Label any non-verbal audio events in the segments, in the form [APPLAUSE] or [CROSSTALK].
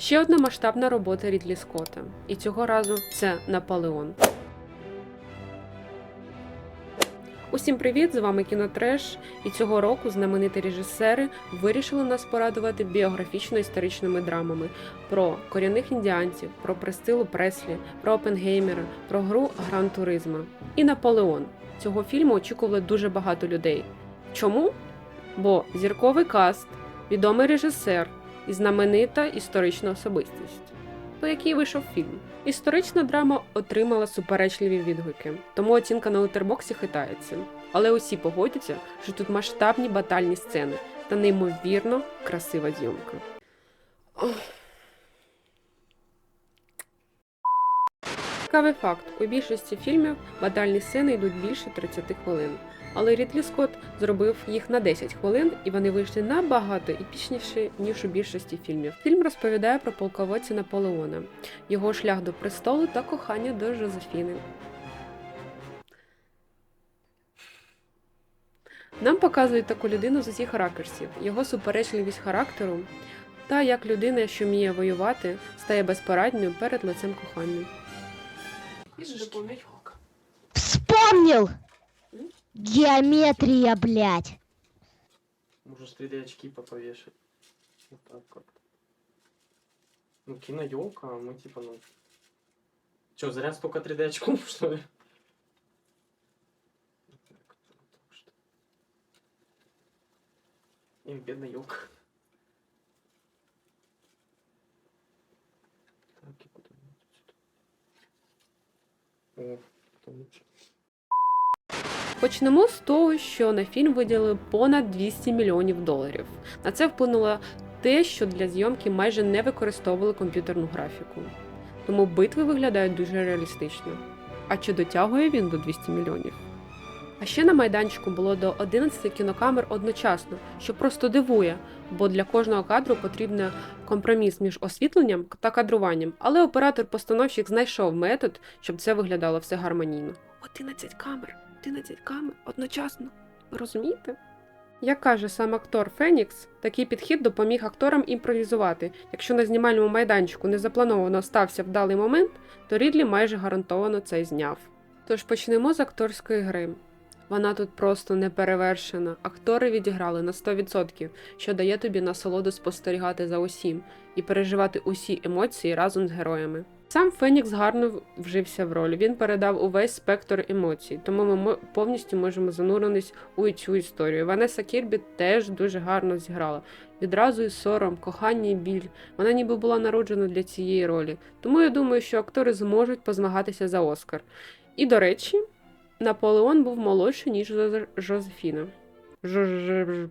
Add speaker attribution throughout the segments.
Speaker 1: Ще одна масштабна робота Рідлі Скотта. І цього разу це Наполеон. Усім привіт! З вами Кінотреш. І цього року знамениті режисери вирішили нас порадувати біографічно-історичними драмами про корінних індіанців, про Престилу Преслі, про Опенгеймера, про гру Гран Туризма і Наполеон. Цього фільму очікували дуже багато людей. Чому? Бо зірковий каст, відомий режисер і знаменита історична особистість, по якій вийшов фільм. Історична драма отримала суперечливі відгуки, тому оцінка на литербоксі хитається. Але усі погодяться, що тут масштабні батальні сцени та неймовірно красива зйомка. Цікавий факт: у більшості фільмів батальні сцени йдуть більше 30 хвилин. Але Рідлі Скотт зробив їх на 10 хвилин, і вони вийшли набагато епічніші, ніж у більшості фільмів. Фільм розповідає про полководця Наполеона, його шлях до престолу та кохання до Жозефіни. Нам показують таку людину з усіх ракурсів, його суперечливість характеру та як людина, що вміє воювати, стає безпорадньою перед лицем кохання.
Speaker 2: Вспомнил!
Speaker 1: М?
Speaker 2: Геометрия, блядь.
Speaker 3: Можешь 3D очки поповешать. Вот так как-то. Ну, киноелка, а мы типа, ну... Че, зря столько 3D очков, [LAUGHS] что ли? Вот так, вот так что. Им бедная елка.
Speaker 1: Почнемо з того, що на фільм виділили понад 200 мільйонів доларів. На це вплинуло те, що для зйомки майже не використовували комп'ютерну графіку. Тому битви виглядають дуже реалістично. А чи дотягує він до 200 мільйонів? А ще на майданчику було до 11 кінокамер одночасно, що просто дивує, бо для кожного кадру потрібен компроміс між освітленням та кадруванням, але оператор-постановщик знайшов метод, щоб це виглядало все гармонійно. 11 камер, 11 камер одночасно. Розумієте? Як каже сам актор Фенікс, такий підхід допоміг акторам імпровізувати. Якщо на знімальному майданчику незаплановано стався вдалий момент, то Рідлі майже гарантовано це зняв. Тож почнемо з акторської гри. Вона тут просто неперевершена. Актори відіграли на 100%, що дає тобі насолоду спостерігати за усім і переживати усі емоції разом з героями. Сам Фенікс гарно вжився в роль. Він передав увесь спектр емоцій, тому ми повністю можемо зануритись у цю історію. Ванеса Кірбі теж дуже гарно зіграла. Відразу і сором, кохання і біль. Вона ніби була народжена для цієї ролі. Тому я думаю, що актори зможуть позмагатися за Оскар. І до речі, Наполеон був молодший, ніж Жозефіна. Жо-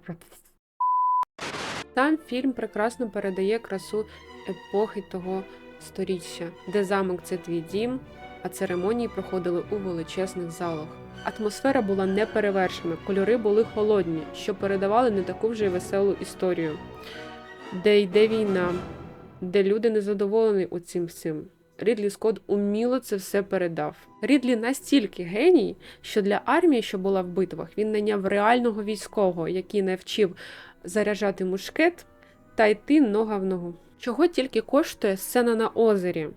Speaker 1: Сам фільм прекрасно передає красу епохи того сторіччя, де замок це твій дім, а церемонії проходили у величезних залах. Атмосфера була неперевершена, кольори були холодні, що передавали не таку вже й веселу історію, де йде війна, де люди незадоволені у цим всім. Рідлі Скотт уміло це все передав. Рідлі настільки геній, що для армії, що була в битвах, він найняв реального військового, який навчив заряджати мушкет та йти нога в ногу. Чого тільки коштує сцена на озері?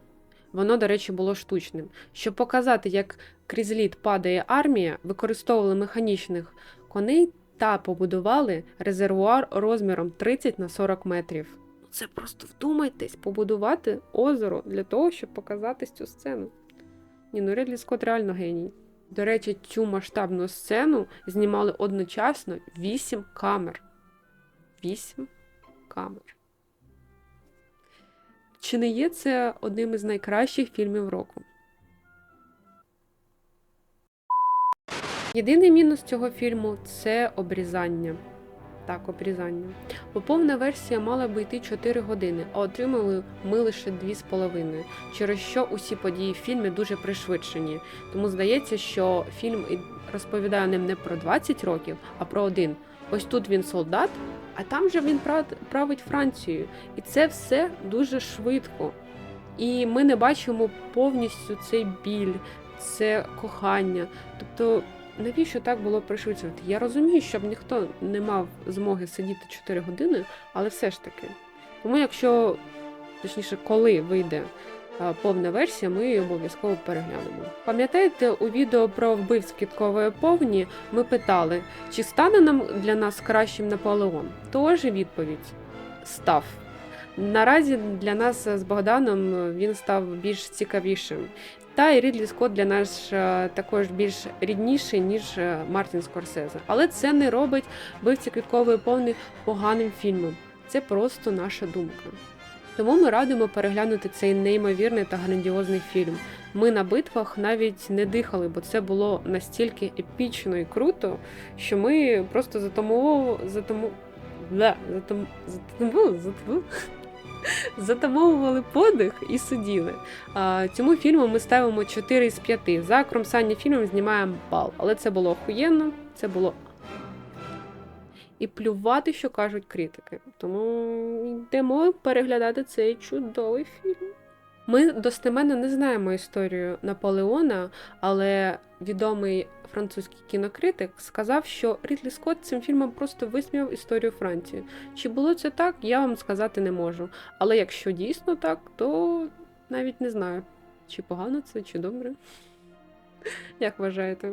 Speaker 1: Воно, до речі, було штучним. Щоб показати, як крізь лід падає армія, використовували механічних коней та побудували резервуар розміром 30 на 40 метрів. Це просто вдумайтесь, побудувати озеро для того, щоб показати цю сцену. Ні, ну Редлі Скотт реально геній. До речі, цю масштабну сцену знімали одночасно 8 камер. 8 камер. Чи не є це одним із найкращих фільмів року? Єдиний мінус цього фільму це обрізання. Так, обрізання. Бо повна версія мала би йти 4 години, а отримали ми лише 2,5, через що усі події в фільмі дуже пришвидшені. Тому здається, що фільм розповідає нам не про 20 років, а про один. Ось тут він солдат, а там же він править Францією. І це все дуже швидко. І ми не бачимо повністю цей біль, це кохання. Тобто, навіщо так було пришвидшувати? Я розумію, щоб ніхто не мав змоги сидіти 4 години, але все ж таки. Тому якщо точніше, коли вийде повна версія, ми її обов'язково переглянемо. Пам'ятаєте, у відео про вбивць квіткової повні ми питали, чи стане нам для нас кращим Наполеон? Тож відповідь став. Наразі для нас з Богданом він став більш цікавішим. Та і Рідлі Скотт для нас е, також більш рідніший, ніж е, Мартін Скорсезе. Але це не робить вбивці квіткової повні поганим фільмом. Це просто наша думка. Тому ми радимо переглянути цей неймовірний та грандіозний фільм. Ми на битвах навіть не дихали, бо це було настільки епічно і круто, що ми просто затамовували, затаму... Бля, затам... затаму... затаму... затамовували подих і сиділи. Цьому фільму ми ставимо 4 з 5. За кромсання фільмом знімаємо бал. Але це було охуєнно, це було. І плювати, що кажуть критики. Тому йдемо переглядати цей чудовий фільм. Ми достеменно не знаємо історію Наполеона, але відомий французький кінокритик сказав, що Рідлі Скотт цим фільмом просто висміяв історію Франції. Чи було це так, я вам сказати не можу. Але якщо дійсно так, то навіть не знаю, чи погано це, чи добре. [LAUGHS] Як вважаєте?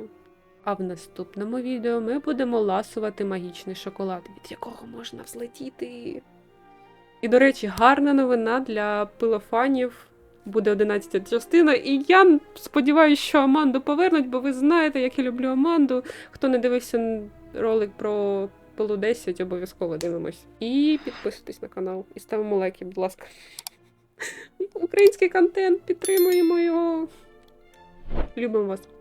Speaker 1: А в наступному відео ми будемо ласувати магічний шоколад, від якого можна взлетіти. І, до речі, гарна новина для пилофанів. Буде 11 частина, і я сподіваюся, що Аманду повернуть, бо ви знаєте, як я люблю Аманду. Хто не дивився ролик про полу 10, обов'язково дивимось. І підписуйтесь на канал, і ставимо лайки, будь ласка. Український контент, підтримуємо його. Любимо вас.